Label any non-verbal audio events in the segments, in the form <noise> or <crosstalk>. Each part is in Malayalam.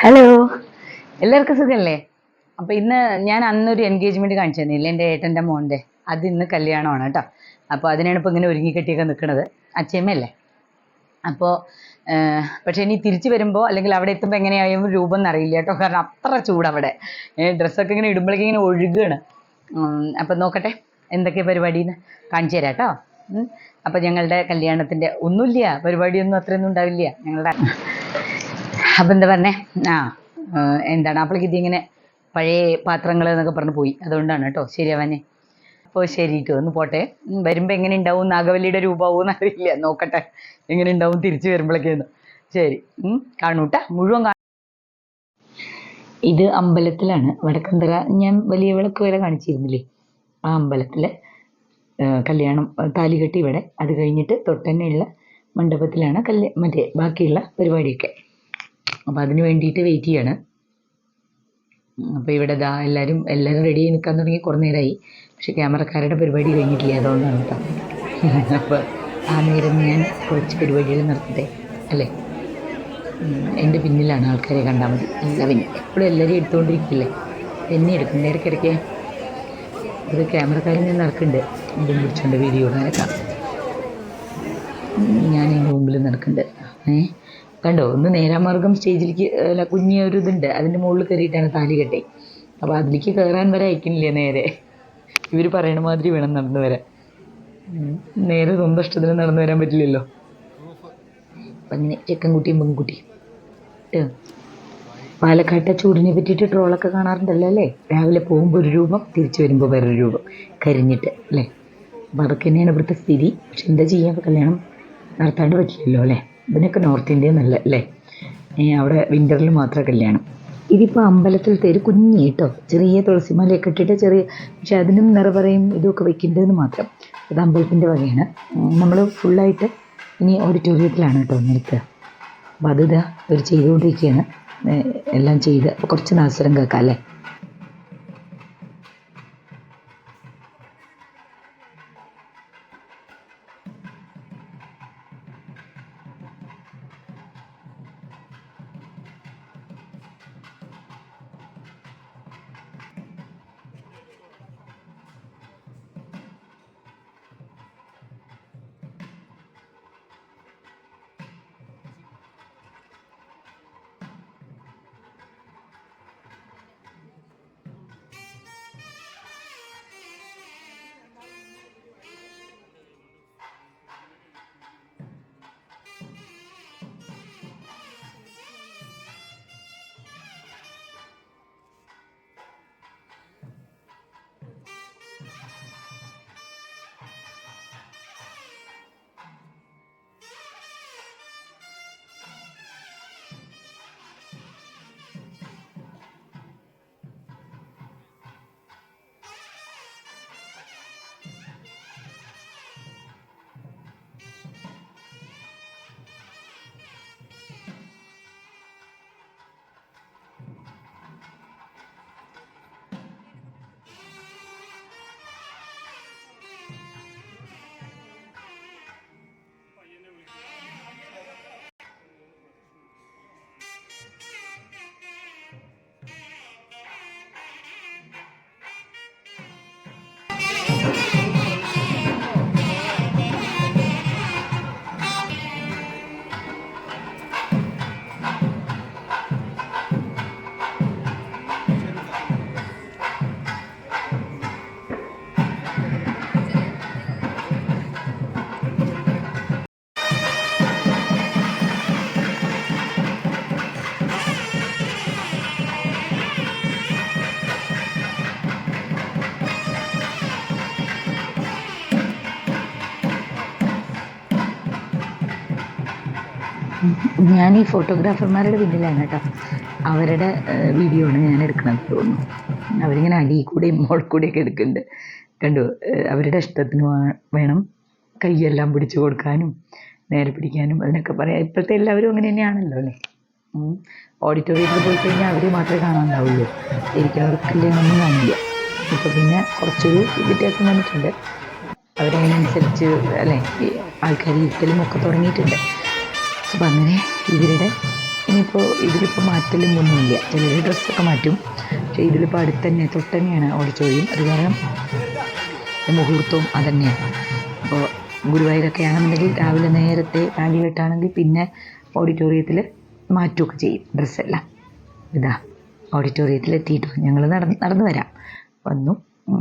ഹലോ എല്ലാവർക്കും സുഖമല്ലേ അപ്പോൾ ഇന്ന് ഞാൻ അന്നൊരു എൻഗേജ്മെന്റ് കാണിച്ചു തന്നില്ലേ എന്റെ ഏട്ടന്റെ മോന്റെ? അത് ഇന്ന് കല്യാണമാണ് കേട്ടോ. അപ്പോൾ അതിനാണ് ഇപ്പോൾ ഇങ്ങനെ ഒരുങ്ങി കെട്ടിയൊക്കെ നിൽക്കുന്നത് അച്ഛമ്മയല്ലേ അപ്പോൾ പക്ഷേ ഇനി തിരിച്ചു വരുമ്പോൾ അല്ലെങ്കിൽ അവിടെ എത്തുമ്പോൾ എങ്ങനെയായും രൂപം എന്നറിയില്ല കേട്ടോ. കാരണം അത്ര ചൂടവിടെ. ഡ്രസ്സൊക്കെ ഇങ്ങനെ ഇടുമ്പോഴേക്കും ഇങ്ങനെ ഒഴുകുകയാണ് അപ്പം നോക്കട്ടെ എന്തൊക്കെ പരിപാടിന്ന് കാണിച്ചു തരാം കേട്ടോ. അപ്പം ഞങ്ങളുടെ കല്യാണത്തിന്റെ ഒന്നുമില്ല. പരിപാടിയൊന്നും അത്രയൊന്നും ഉണ്ടാവില്ല. ഞങ്ങളുടെ അപ്പം എന്താ പറഞ്ഞേ? ആ എന്താണ്? അപ്പോഴേക്ക് ഇതിങ്ങനെ പഴയ പാത്രങ്ങൾ എന്നൊക്കെ പറഞ്ഞ് പോയി. അതുകൊണ്ടാണ് കേട്ടോ. ശരിയാവാനേ അപ്പോൾ ശരി കേട്ടോ ഒന്ന് പോട്ടെ. വരുമ്പോൾ എങ്ങനെ ഉണ്ടാവും? നാഗവല്ലിയുടെ രൂപമാവും എന്നറിയില്ല. നോക്കട്ടെ. എങ്ങനെ ഉണ്ടാവും? തിരിച്ചു വരുമ്പോഴേക്കെന്ന് ശരി. കാണൂട്ടാ മുഴുവൻ ഇത് അമ്പലത്തിലാണ്. വടക്കന്തറ. ഞാൻ വലിയ വിളക്ക് വരെ കാണിച്ചിരുന്നില്ലേ? ആ അമ്പലത്തിലെ കല്യാണം താലി താലികെട്ടി ഇവിടെ. അത് കഴിഞ്ഞിട്ട് തൊട്ടന്നെയുള്ള മണ്ഡപത്തിലാണ് കല്യാ മറ്റേ ബാക്കിയുള്ള പരിപാടിയൊക്കെ. അപ്പോൾ അതിന് വേണ്ടിയിട്ട് വെയിറ്റ് ചെയ്യാണ്. അപ്പോൾ ഇവിടെ ദാ എല്ലാവരും എല്ലാവരും റെഡി ആയി നിൽക്കാൻ തുടങ്ങി. കുറേ നേരമായി പക്ഷേ ക്യാമറക്കാരുടെ പരിപാടി കഴിഞ്ഞിട്ടില്ല. അതുകൊണ്ടാണ് കേട്ടോ. അപ്പോൾ ആ നേരം ഞാൻ കുറച്ച് പരിപാടികൾ നടത്തട്ടെ അല്ലേ? എന്റെ പിന്നിലാണ് ആൾക്കാരെ കണ്ടാൽ മതി. എല്ലാ പിന്നെ എപ്പോഴും എല്ലാവരും എടുത്തുകൊണ്ടിരിക്കില്ലേ? എന്നെ എടുക്കും. ഇടയ്ക്കിടയ്ക്ക് ഇത് ക്യാമറക്കാരൻ ഞാൻ നടക്കുന്നുണ്ട്. ഇതും പിടിച്ചുകൊണ്ട് വീഡിയോ ഇടാനൊക്കെ. ഞാൻ എന്റെ മുമ്പിൽ നടക്കുന്നുണ്ട്. ഏ? കണ്ടോ? ഒന്ന് നേരാമാർഗം സ്റ്റേജിലേക്ക് അല്ല കുഞ്ഞിയ ഒരു ഇതുണ്ട്. അതിന്റെ മുകളിൽ കയറിയിട്ടാണ് താലി കെട്ടി. അപ്പോൾ അതിലേക്ക് കയറാൻ വരെ അയക്കുന്നില്ല നേരെ? ഇവർ പറയണ മാതിരി വേണം നടന്നു വരാൻ. നേരെ സ്വന്തം ഇഷ്ടത്തിന് നടന്നു വരാൻ പറ്റില്ലല്ലോ? അപ്പം അങ്ങനെ ചെക്കൻകുട്ടിയും പെൺകുട്ടിയും. ട്ടോ. പാലക്കാട്ടെ ചൂടിനെ പറ്റിയിട്ട് ട്രോളൊക്കെ കാണാറുണ്ടല്ലോ അല്ലേ? രാവിലെ പോകുമ്പോൾ ഒരു രൂപം തിരിച്ചു വരുമ്പോൾ വേറൊരു രൂപം. കരിഞ്ഞിട്ട് അല്ലേ? അപ്പം അതൊക്കെ തന്നെയാണ് ഇവിടുത്തെ സ്ഥിതി. പക്ഷെ എന്താ ചെയ്യാൻ കല്യാണം നടത്താണ്ട് പറ്റില്ലല്ലോ അല്ലേ? ഇതിനൊക്കെ നോർത്ത് ഇന്ത്യ നല്ല അല്ലേ? ഈ അവിടെ വിന്ററിൽ മാത്രം കല്യാണം. ഇതിപ്പോൾ അമ്പലത്തിലത്തെ ഒരു കുഞ്ഞി കേട്ടോ. ചെറിയ തുളസിമാലയൊക്കെ ഇട്ടിട്ട് ചെറിയ പക്ഷെ അതിനും നിറപറയും ഇതൊക്കെ വെക്കേണ്ടതെന്ന് മാത്രം. ഇത് അമ്പലത്തിന്റെ വകയാണ്. നമ്മൾ ഫുള്ളായിട്ട് ഇനി ഓഡിറ്റോറിയത്തിലാണ് കേട്ടോ നിൽക്കുക അപ്പോൾ അത് ഇതാ ഒരു ചെയ്തുകൊണ്ടിരിക്കുകയാണ്. എല്ലാം ചെയ്ത്. കുറച്ച് നാസരം കേൾക്കാം അല്ലേ? ഞാൻ ഈ ഫോട്ടോഗ്രാഫർമാരുടെ പിന്നിലാണ് കേട്ടോ. അവരുടെ വീഡിയോ ആണ് ഞാൻ എടുക്കണമെന്ന് തോന്നുന്നു. അവരിങ്ങനെ അടി കൂടെയും മോൾ കൂടെയൊക്കെ എടുക്കുന്നുണ്ട്. കണ്ടു അവരുടെ ഇഷ്ടത്തിന് വേണം കൈയെല്ലാം പിടിച്ചു കൊടുക്കാനും നേരെ പിടിക്കാനും അതിനൊക്കെ പറയാം. ഇപ്പോഴത്തെ എല്ലാവരും അങ്ങനെ തന്നെയാണല്ലോ അല്ലേ? ഓഡിറ്റോറിയത്തിൽ പോയി കഴിഞ്ഞാൽ അവർ മാത്രമേ കാണാനുണ്ടാവുള്ളൂ. ഇരിക്കുന്നവർക്കല്ലേ ഒന്നും കാണില്ല. ഇപ്പോൾ പിന്നെ കുറച്ചൊരു വ്യത്യാസം വന്നിട്ടുണ്ട്. അവരതിനനുസരിച്ച് അല്ലേ ആൾക്കാർ ഇരിക്കലും ഒക്കെ തുടങ്ങിയിട്ടുണ്ട്. അപ്പം അങ്ങനെ ഇവരുടെ ഇനിയിപ്പോൾ ഇതിലിപ്പോൾ മാറ്റലും ഒന്നുമില്ല. ചിലർ ഡ്രസ്സൊക്കെ മാറ്റും. പക്ഷേ ഇതിലിപ്പോൾ അടുത്ത് തന്നെ തൊട്ടന്നെയാണ് ഓഡിറ്റോറിയം. അത് കാരണം മുഹൂർത്തവും അതന്നെയാണ്. അപ്പോൾ ഗുരുവായൂരൊക്കെ ആണെന്നുണ്ടെങ്കിൽ രാവിലെ നേരത്തെ താലി കെട്ടാണെങ്കിൽ പിന്നെ ഓഡിറ്റോറിയത്തിൽ മാറ്റുമൊക്കെ ചെയ്യും ഡ്രസ്സെല്ലാം. ഇതാ ഓഡിറ്റോറിയത്തിൽ എത്തിയിട്ടു ഞങ്ങൾ നടന്ന് നടന്നു വരാം. വന്നു.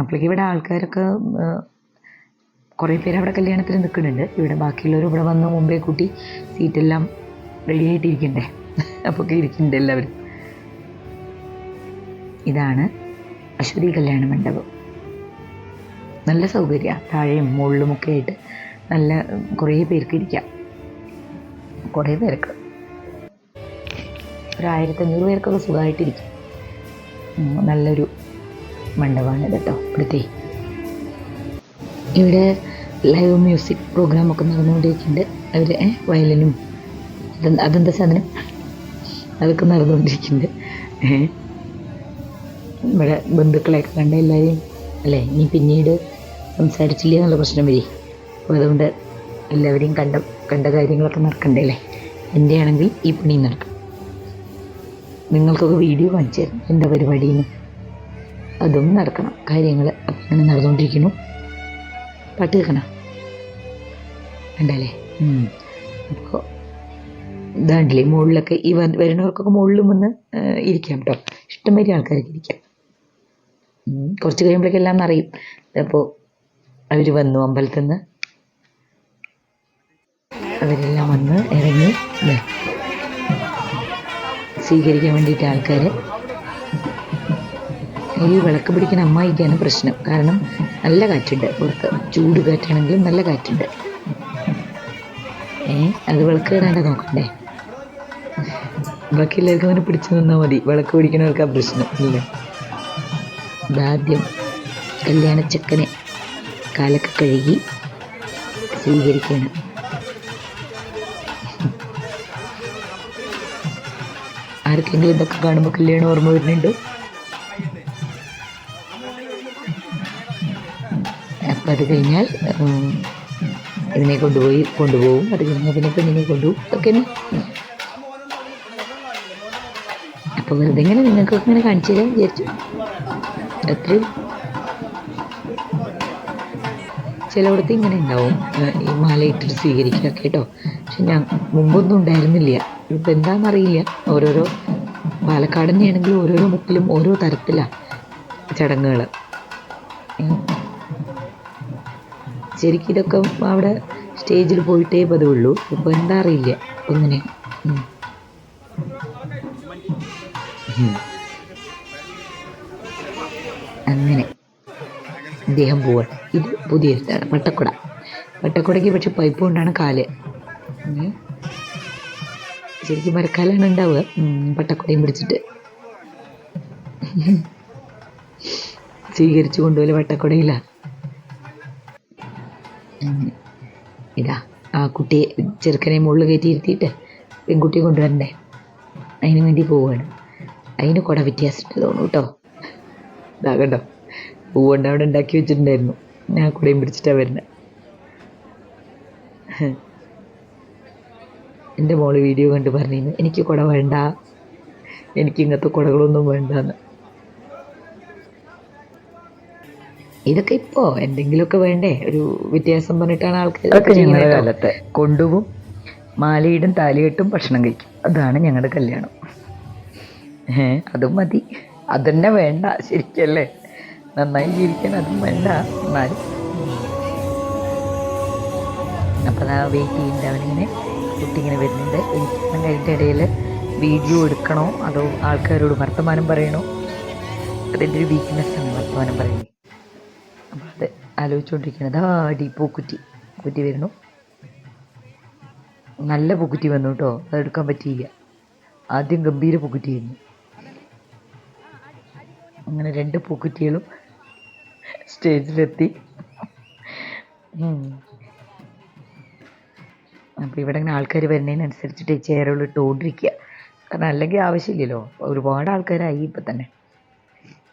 അപ്പോഴേക്കും ഇവിടെ ആൾക്കാരൊക്കെ കുറേ പേര് അവിടെ കല്യാണത്തിന് നിൽക്കുന്നുണ്ട്. ഇവിടെ ബാക്കിയുള്ളവർ ഇവിടെ വന്ന് മുമ്പേ കൂട്ടി സീറ്റെല്ലാം റെഡി ആയിട്ടിരിക്കണ്ടേ? അപ്പോൾ ഇരിക്കുന്നുണ്ട് എല്ലാവരും. ഇതാണ് അശ്വതി കല്യാണ മണ്ഡപം. നല്ല സൗകര്യമാണ് താഴെയും മുകളിലുമൊക്കെ ആയിട്ട് നല്ല കുറേ പേർക്ക് ഇരിക്കാം. കുറേ പേർക്ക്. ഒരു ആയിരത്തഞ്ഞൂറ് പേർക്കൊക്കെ സുഖമായിട്ടിരിക്കും. നല്ലൊരു മണ്ഡപമാണ് കേട്ടോ. ഇവിടുത്തെ ഇവിടെ ലൈവ് മ്യൂസിക് പ്രോഗ്രാമൊക്കെ നടന്നുകൊണ്ടിരിക്കുന്നുണ്ട്. അവർ വയലിനും അതെന്താ സാധനം? അതൊക്കെ നടന്നുകൊണ്ടിരിക്കുന്നുണ്ട്. ഇവിടെ ബന്ധുക്കളെയൊക്കെ കണ്ട എല്ലാവരെയും അല്ലേ ഇനി പിന്നീട് സംസാരിച്ചില്ല എന്നുള്ള പ്രശ്നം വരി. അപ്പോൾ അതുകൊണ്ട് എല്ലാവരെയും കണ്ട കണ്ട കാര്യങ്ങളൊക്കെ നടക്കണ്ടേ അല്ലേ? എന്റെ ആണെങ്കിൽ ഈ പണി നടക്കും. നിങ്ങൾക്കൊക്കെ വീഡിയോ കാണിച്ചു തരും. എന്താ പരിപാടിയെന്ന്. അതും നടക്കണം. കാര്യങ്ങൾ അങ്ങനെ നടന്നുകൊണ്ടിരിക്കുന്നു. പാട്ട് കേൾക്കണം വേണ്ടല്ലേ അപ്പോൾ ഇതാണ്ടില്ലേ മുകളിലൊക്കെ ഈ വരുന്നവർക്കൊക്കെ മുകളിലും വന്ന് ഇരിക്കാം കേട്ടോ ഇഷ്ടംമാതിരി ആൾക്കാർക്ക് ഇരിക്കാം. കുറച്ച് കഴിയുമ്പോഴേക്കും എല്ലാം അറിയും അപ്പോൾ അവർ വന്നു അമ്പലത്തിൽ നിന്ന് അവരെല്ലാം വന്ന് ഇറങ്ങി സ്വീകരിക്കാൻ വേണ്ടിയിട്ട് ആൾക്കാർ ഈ വിളക്ക് പിടിക്കുന്ന അമ്മായിക്കാണ് പ്രശ്നം. കാരണം നല്ല കാറ്റുണ്ട്. പുറത്ത് ചൂട് കാറ്റാണെങ്കിലും നല്ല കാറ്റുണ്ട്. ഏ അത് വിളക്ക് കയറാണ്ട് നോക്കണ്ടേ? ബാക്കി എല്ലാവർക്കും അങ്ങനെ പിടിച്ചു നിന്നാൽ മതി. വിളക്ക് പിടിക്കുന്നവർക്ക് ആ പ്രശ്നം ഇല്ല ഇതാദ്യം കല്യാണച്ചക്കനെ കാലൊക്കെ കഴുകി സ്വീകരിക്കുകയാണ് ആർക്കെങ്കിലും ഇതൊക്കെ കാണുമ്പോൾ കല്യാണം ഓർമ്മ വരുന്നുണ്ടോ? അത് കഴിഞ്ഞാൽ ഇതിനെ കൊണ്ടുപോയി കൊണ്ടുപോകും. അത് കഴിഞ്ഞാൽ പിന്നെ പെണ്ണിനെ കൊണ്ടുപോകും. ഒക്കെ അപ്പോൾ വെറുതെ ഇങ്ങനെ നിങ്ങൾക്കൊക്കെ ഇങ്ങനെ കാണിച്ചു തരാൻ വിചാരിച്ചു. അത്രയും ചിലയിടത്ത് ഇങ്ങനെ ഉണ്ടാവും. ഈ മാല ഇട്ടിട്ട് സ്വീകരിക്കുക കേട്ടോ. പക്ഷെ ഞാൻ മുമ്പൊന്നും ഉണ്ടായിരുന്നില്ല. ഇപ്പം എന്താണെന്നറിയില്ല ഓരോരോ പാലക്കാട് തന്നെയാണെങ്കിലും ഓരോരോ മുക്കിലും ഓരോ തരത്തിലാണ് ചടങ്ങുകൾ ശരിക്കും ഇതൊക്കെ അവിടെ സ്റ്റേജിൽ പോയിട്ടേ പതിവുള്ളൂ ഇപ്പൊ എന്താ അറിയില്ല. അങ്ങനെ. അങ്ങനെ. ഇദ്ദേഹം പോവാണ് ഇത് പുതിയ സ്ഥലം. പട്ടക്കുട. പട്ടക്കുടയ്ക്ക് പക്ഷെ പൈപ്പ് കൊണ്ടാണ് കാൽ. ശരിക്കും മരക്കാലാണ് ഉണ്ടാവുക. പട്ടക്കുടയും പിടിച്ചിട്ട്. സ്വീകരിച്ചു കൊണ്ടുപോലെ ഇതാ ആ കുട്ടിയെ ചെറുക്കനെ മുകളിൽ കയറ്റി ഇരുത്തിയിട്ട് പെൺകുട്ടിയെ കൊണ്ടുവരണ്ടേ? അതിന് വേണ്ടി പോവുകയാണ് അതിന് കുട വ്യത്യാസമുണ്ട് തോന്നുന്നു കേട്ടോ. ഇതാ കണ്ടോ പൂവുണ്ട് അവിടെ ഉണ്ടാക്കി വെച്ചിട്ടുണ്ടായിരുന്നു. ഞാൻ കുടയും പിടിച്ചിട്ടാണ് വരുന്നത് എന്റെ മോൾ വീഡിയോ കണ്ട് പറഞ്ഞിരുന്നു എനിക്ക് കുട വേണ്ട. എനിക്ക് ഇങ്ങനത്തെ കുടകളൊന്നും വേണ്ടെന്ന്. ഇതൊക്കെ ഇപ്പോ എന്തെങ്കിലുമൊക്കെ വേണ്ടേ? ഒരു വ്യത്യാസം പറഞ്ഞിട്ടാണ് ആൾക്കാർ അതൊക്കെ ഞങ്ങളുടെ കാലത്തെ. കൊണ്ടുപോകും മാലയിടും താലിയിട്ടും ഭക്ഷണം കഴിക്കും. അതാണ് ഞങ്ങളുടെ കല്യാണം. ഏ അതും മതി. അതന്നെ വേണ്ട ശരിക്കല്ലേ? നന്നായി ജീവിക്കാൻ അതും വേണ്ട എന്നാലും. അപ്പോൾ ആ വെയിറ്റ് ചെയ്യുന്നുണ്ട് അവനിങ്ങനെ കുട്ടി ഇങ്ങനെ വരുന്നുണ്ട്. എനിക്ക് കഴിഞ്ഞ ഇടയിൽ വീഡിയോ എടുക്കണോ? അതോ ആൾക്കാരോട് വർത്തമാനം പറയണോ? അതിന്റെ ഒരു വീക്ക്നെസ് ആണ് വർത്തമാനം പറയുന്നത്. അത് ആലോചിച്ചുകൊണ്ടിരിക്കുന്നത് ആ അടി പൂക്കുറ്റി. കുറ്റി വരുന്നു. നല്ല പൂക്കുറ്റി വന്നു കേട്ടോ. അതെടുക്കാൻ പറ്റിയില്ല. ആദ്യം ഗംഭീര പൂക്കുറ്റിയായിരുന്നു. അങ്ങനെ രണ്ട് പൂക്കുറ്റികളും സ്റ്റേജിലെത്തി. അപ്പോൾ ഇവിടെ ഇങ്ങനെ ആൾക്കാർ വരുന്നതിനനുസരിച്ചിട്ട് ചെയറുകൾ ഇട്ടുകൊണ്ടിരിക്കുക. കാരണം അല്ലെങ്കിൽ ആവശ്യമില്ലല്ലോ. ഒരുപാട് ആൾക്കാരായി ഇപ്പം തന്നെ.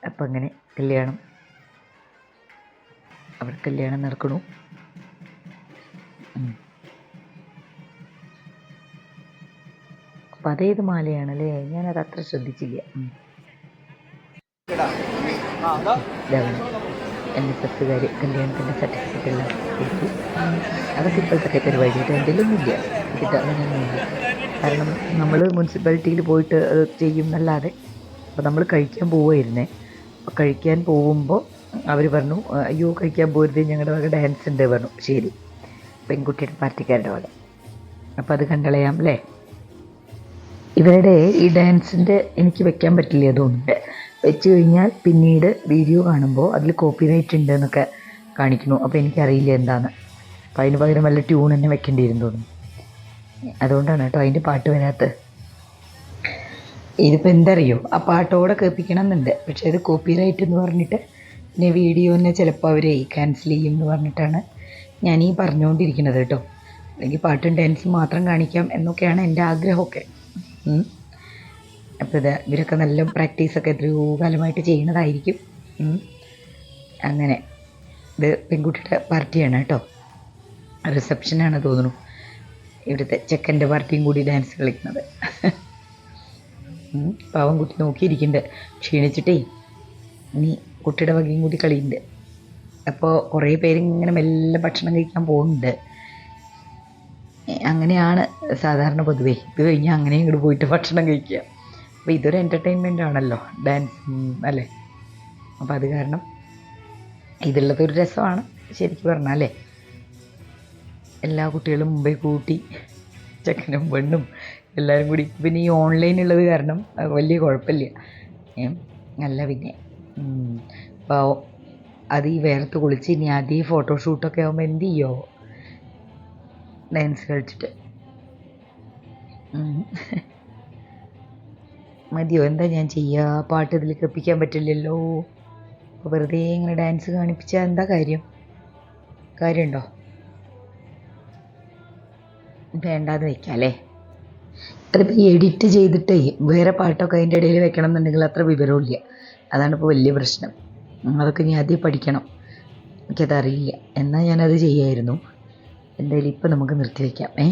അപ്പം അങ്ങനെ കല്യാണം അവിടെ കല്യാണം നടക്കണു. അപ്പൊ അതേത് മാലയാണല്ലേ? ഞാനത് അത്ര ശ്രദ്ധിച്ചില്ല. എന്റെ എസ്സുകാർ കല്യാണത്തിന്റെ സർട്ടിഫിക്കറ്റ് എല്ലാം കൊടുത്തു അതൊക്കെ ഇപ്പോഴത്തെ പരിപാടിയായിട്ട് എന്റെ ഒന്നുമില്ല അങ്ങനെയൊന്നുമില്ല. കാരണം നമ്മൾ മുനിസിപ്പാലിറ്റിയിൽ പോയിട്ട് അത് ചെയ്യും എന്നല്ലാതെ. അപ്പോൾ നമ്മൾ കഴിക്കാൻ പോവുമായിരുന്നേ അപ്പോൾ കഴിക്കാൻ പോകുമ്പോൾ അവർ പറഞ്ഞു അയ്യോ കഴിക്കാൻ പോരുത് ഞങ്ങളുടെ വക ഡാൻസ് ഉണ്ട് പറഞ്ഞു. ശരി. പെൺകുട്ടിയുടെ പാർട്ടിക്കാരുടെ വക. അപ്പോൾ അത് കണ്ടളയാം അല്ലേ? ഇവരുടെ ഈ ഡാൻസിന്റെ എനിക്ക് വെക്കാൻ പറ്റില്ല അതുകൊണ്ട് വെച്ച് കഴിഞ്ഞാൽ പിന്നീട് വീഡിയോ കാണുമ്പോൾ അതിൽ കോപ്പിറൈറ്റ് ഉണ്ട് എന്നൊക്കെ കാണിക്കുന്നു. അപ്പോൾ എനിക്കറിയില്ല എന്താണ് അപ്പോൾ അതിന് പകരം വല്ല ട്യൂൺ തന്നെ വെക്കേണ്ടിയിരുന്നു തോന്നുന്നു. അതുകൊണ്ടാണ് കേട്ടോ അതിന്റെ പാട്ട് വരാത്തത് ഇതിപ്പോൾ എന്തറിയോ? ആ പാട്ടോടെ കേൾപ്പിക്കണം എന്നുണ്ട് പക്ഷേ അത് കോപ്പിറൈറ്റ് എന്ന് പറഞ്ഞിട്ട് പിന്നെ വീഡിയോ തന്നെ ചിലപ്പോൾ അവരെ ക്യാൻസൽ ചെയ്യും എന്ന് പറഞ്ഞിട്ടാണ് ഞാൻ ഈ പറഞ്ഞുകൊണ്ടിരിക്കുന്നത് കേട്ടോ. അല്ലെങ്കിൽ പാട്ടും ഡാൻസും മാത്രം കാണിക്കാം എന്നൊക്കെയാണ് എന്റെ ആഗ്രഹമൊക്കെ. അപ്പോൾ ഇത് ഇവരൊക്കെ നല്ല പ്രാക്ടീസൊക്കെ എത്രയോ കാലമായിട്ട് ചെയ്യുന്നതായിരിക്കും. അങ്ങനെ. ഇത് പെൺകുട്ടിയുടെ പാർട്ടിയാണ് കേട്ടോ. റിസപ്ഷനാണ് തോന്നുന്നു. ഇവിടുത്തെ ചെക്കന്റെ പാർട്ടിയും കൂടി ഡാൻസ് കളിക്കുന്നത്. പാവം കുട്ടി നോക്കിയിരിക്കുന്നുണ്ട്. ക്ഷീണിച്ചിട്ടേ. ഇനി കുട്ടിയുടെ വകയും കൂടി കളിയുണ്ട്. അപ്പോൾ കുറേ പേര് ഇങ്ങനെ മെല്ലെ ഭക്ഷണം കഴിക്കാൻ പോകുന്നുണ്ട് അങ്ങനെയാണ് സാധാരണ പൊതുവേ. ഇത് കഴിഞ്ഞാൽ അങ്ങനെ ഇങ്ങോട്ട് പോയിട്ട് ഭക്ഷണം കഴിക്കുക അപ്പോൾ ഇതൊരു എന്റർടൈൻമെന്റ് ആണല്ലോ ഡാൻസ് അല്ലേ? അപ്പോൾ അത് കാരണം ഇതുള്ളതൊരു രസമാണ് ശരിക്കും പറഞ്ഞാൽ അല്ലേ? എല്ലാ കുട്ടികളും മുമ്പേ കൂട്ടി ചെക്കനും പെണ്ണും എല്ലാവരും കൂടി. പിന്നെ ഈ ഓൺലൈൻ ഉള്ളത് കാരണം വലിയ കുഴപ്പമില്ല. അല്ല പിന്നെ പാവം അത് ഈ വേർത്ത് കുളിച്ച് ഇനി അത് ഈ ഫോട്ടോഷൂട്ടൊക്കെ ആകുമ്പോൾ എന്ത് ചെയ്യോ? ഡാൻസ് കളിച്ചിട്ട്. <laughs> മതിയോ? എന്താ ഞാൻ ചെയ്യുക പാട്ട് ഇതിൽ കേൾപ്പിക്കാൻ പറ്റില്ലല്ലോ. അപ്പോൾ വെറുതെ ഇങ്ങനെ ഡാൻസ് കാണിപ്പിച്ചാൽ എന്താ കാര്യം? കാര്യമുണ്ടോ? വേണ്ടാന്ന് വയ്ക്കാം അല്ലേ? അതിപ്പോൾ എഡിറ്റ് ചെയ്തിട്ടേ വേറെ പാട്ടൊക്കെ അതിന്റെ ഇടയിൽ വെക്കണം എന്നുണ്ടെങ്കിൽ അത്ര വിവരമില്ല അതാണ് ഇപ്പോൾ വലിയ പ്രശ്നം. അതൊക്കെ ഞാൻ ആദ്യം പഠിക്കണം. എനിക്കതറിയില്ല. എന്നാൽ ഞാനത് ചെയ്യായിരുന്നു. എന്തായാലും ഇപ്പം നമുക്ക് നിർത്തി വയ്ക്കാം ഏ?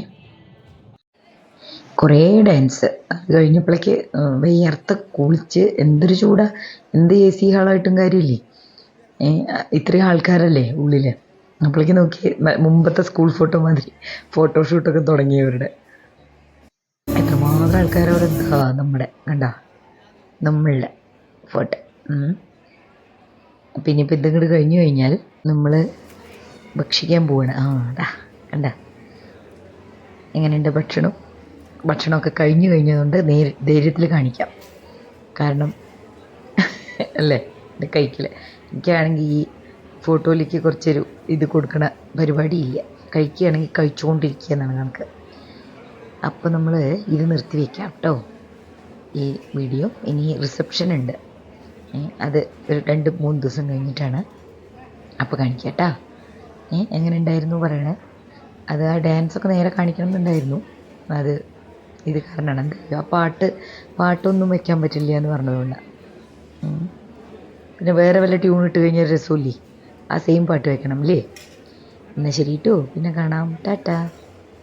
കുറേ ഡാൻസ്. അത് കഴിഞ്ഞപ്പോഴേക്ക് വയ്യർത്ത് കുളിച്ച് എന്തൊരു ചൂടാ. എന്ത് എ സി ഹാളായിട്ടും കാര്യമില്ലേ? ഇത്രയും ആൾക്കാരല്ലേ ഉള്ളിൽ അപ്പോഴേക്ക് നോക്കി മുമ്പത്തെ സ്കൂൾ ഫോട്ടോ മാതിരി ഫോട്ടോഷൂട്ടൊക്കെ തുടങ്ങിയവരുടെ. എത്രമാത്രം ആൾക്കാരവിടെ? നമ്മുടെ കണ്ട? നമ്മളുടെ ഫോട്ടോ. പിന്നെ ഇപ്പം ഇതങ്ങോട്ട് കഴിഞ്ഞു കഴിഞ്ഞാൽ നമ്മൾ ഭക്ഷിക്കാൻ പോവാണ്. ആ അതാ കണ്ട. എങ്ങനെയുണ്ട് ഭക്ഷണം? ഭക്ഷണമൊക്കെ കഴിഞ്ഞു കഴിഞ്ഞതുകൊണ്ട് നേരി ധൈര്യത്തിൽ കാണിക്കാം. കാരണം അല്ലേ? ഇത് കഴിക്കില്ല എനിക്കാണെങ്കിൽ ഈ ഫോട്ടോയിലേക്ക് കുറച്ചൊരു ഇത് കൊടുക്കണ പരിപാടിയില്ല. കഴിക്കുകയാണെങ്കിൽ കഴിച്ചുകൊണ്ടിരിക്കുക എന്നാണ് കണക്ക്. അപ്പോൾ നമ്മൾ ഇത് നിർത്തി വയ്ക്കാം കേട്ടോ. ഈ വീഡിയോ ഇനി റിസപ്ഷൻ ഉണ്ട്. അത് ഒരു രണ്ട് മൂന്ന് ദിവസം കഴിഞ്ഞിട്ടാണ്. അപ്പോൾ കാണിക്കാം കേട്ടോ ഏ എങ്ങനെ ഉണ്ടായിരുന്നു പറയണേ? അത് ആ ഡാൻസൊക്കെ നേരെ കാണിക്കണം എന്നുണ്ടായിരുന്നു അത് ഇത് കാരണമാണ്. എന്താ ആ പാട്ട് പാട്ടൊന്നും വെക്കാൻ പറ്റില്ല എന്ന് പറഞ്ഞതുകൊണ്ടാണ് പിന്നെ വേറെ വല്ല ട്യൂൺ ഇട്ട് കഴിഞ്ഞാൽ രസമില്ലേ? ആ സെയിം പാട്ട് വെക്കണം അല്ലേ? എന്നാൽ ശരി കേട്ടോ പിന്നെ കാണാം. ടാറ്റാ.